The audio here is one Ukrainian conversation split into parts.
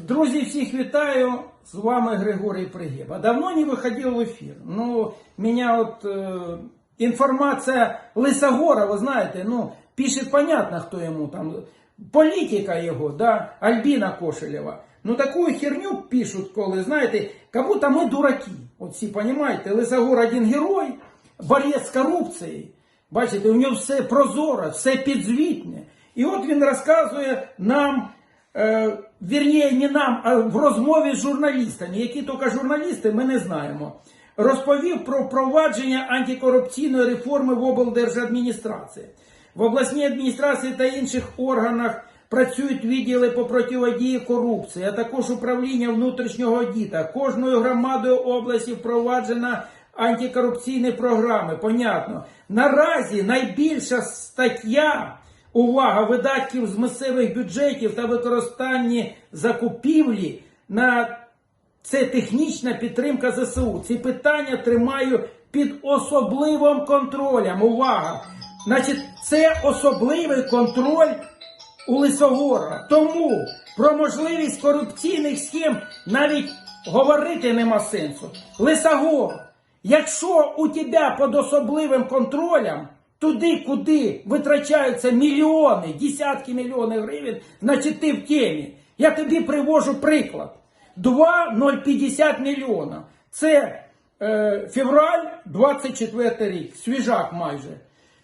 Друзі, всіх вітаю. З вами Григорій Пригеба. Давно не выходил в эфир. Ну, меня вот э, информация Лисогора, вы знаете, ну, пишет понятно, кто ему там. Политика его, да, Альбина Кошелева. Ну, такую херню пишут, коли, знаете, как будто мы дураки. Вот всі, понимаете, Лисогор один герой, борець з корупцією. Бачите, у нього все прозоро, все підзвітне. І от він розказує нам, е, вірніше, не нам, а в розмові з журналістами, які тільки журналісти, ми не знаємо. Розповів про впровадження антикорупційної реформи в облдержадміністрації. В обласній адміністрації та інших органах працюють відділи по протидії корупції, а також управління внутрішнього аудита. Кожною громадою області впроваджена антикорупційні програми. Понятно. Наразі найбільша стаття увага видатків з місцевих бюджетів та використанні закупівлі на це технічна підтримка ЗСУ. Ці питання тримаю під особливим контролем. Увага! Значить, це особливий контроль у Лисогора. Тому про можливість корупційних схем навіть говорити нема сенсу. Лисогор, якщо у тебе під особливим контролем туди, куди витрачаються мільйони, десятки мільйонів гривень, значить ти в темі. Я тобі привожу приклад. 2,050 мільйона. Це е, февраль 24 рік, свіжак майже.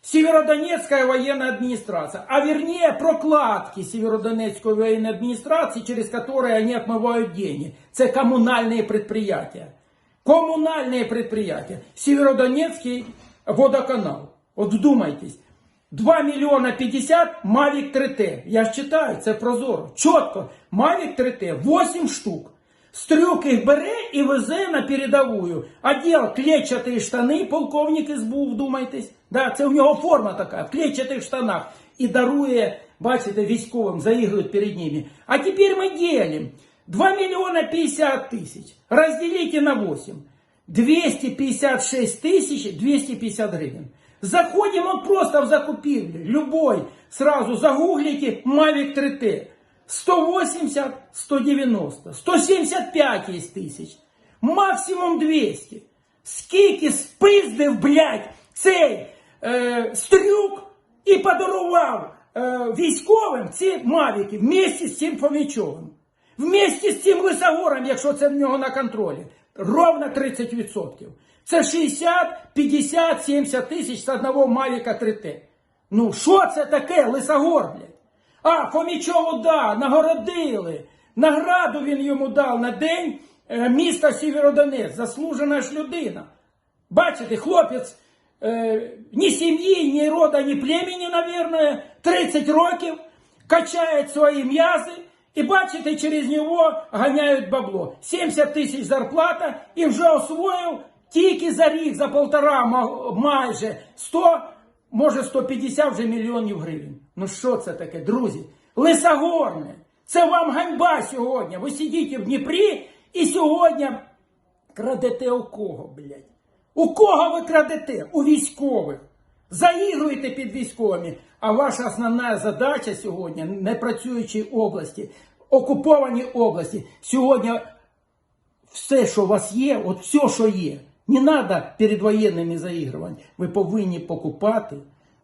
Северодонецкая военная администрация, а вернее прокладки Северодонецкой военной администрации, через которые они отмывают деньги. Это коммунальные предприятия. Коммунальные предприятия. Северодонецкий водоканал. Вот вдумайтесь. 2 мільйона 50 Mavic 3T. Я ж читаю, це прозоро. Чітко. Mavic 3T 8 штук. Стрюк їх бере і везе на передовую. Одел клетчаті штани, полковник СБУ, вдумайтесь. Да, це у нього форма така, в клетчатих штанах. І дарує, бачите, військовим, заігрують перед ними. А тепер ми ділимо. 2 мільйона 50 тисяч. Розділіть на 8. 256 тысяч 250 гривен. Заходим просто в закупівлю. Любой. Сразу загуглите Mavic 3T. 180, 190, 175 есть тисяч. Максимум 200. Скільки спиздив, блядь, цей е, стрюк і подарував е, військовим ці мавіки вместе з цим Фомічовим. Вместе з цим Лисогором, якщо це в нього на контролі. Ровно 30%. Це 60, 50, 70 тисяч з одного Мавіка 3Т. Ну, що це таке, Лисогор, блядь? А, Фомічову да, нагородили. Награду він йому дав на день е, міста Сєвєродонець. Заслужена ж людина. Бачите, хлопець е, ні сім'ї, ні рода, ні племені, наверное, 30 років, качає свої м'язи. І бачите, через нього ганяють бабло. 70 тисяч зарплата і вже освоїв тільки за рік, за полтора майже 100, може 150 вже мільйонів гривень. Ну що це таке, друзі? Лисогорне, це вам ганьба сьогодні. Ви сидите в Дніпрі і сьогодні крадете у кого, блядь? У кого ви крадете? У військових. Заігруєте під військовими. А ваша основна задача сьогодні, не працюючій області, окупованій області, сьогодні все, що у вас є, от все, що є, не треба перед воєнними заігрувань. Ви повинні покупати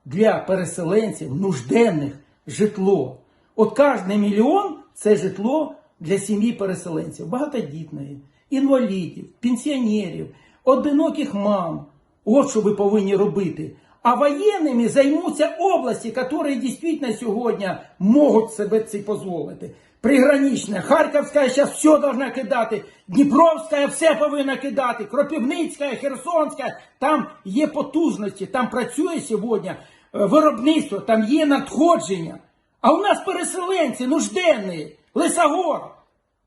для переселенців нужденних житло. От кожен мільйон це житло для сім'ї переселенців, багатодітної, інвалідів, пенсіонерів, одиноких мам. От що ви повинні робити. А воєнними займуться області, які дійсно сьогодні можуть себе це дозволити. Пригранична, Харківська зараз все должна кидати, Дніпровська все повинна кидати, Кропивницька, Херсонська, там є потужності, там працює сьогодні е, виробництво, там є надходження. А у нас переселенці нужденні, Лисогор.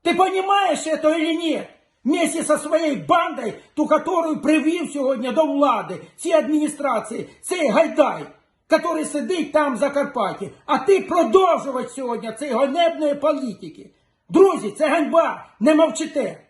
Ты понимаешь это или нет? Вместе со своей бандой, ту, которую привів сьогодні до влади, ці адміністрації, цей Гайдай, який сидить там в Закарпатті. А ти продовжувач сьогодні цієї ганебної політики. Друзі, це ганьба, не мовчите.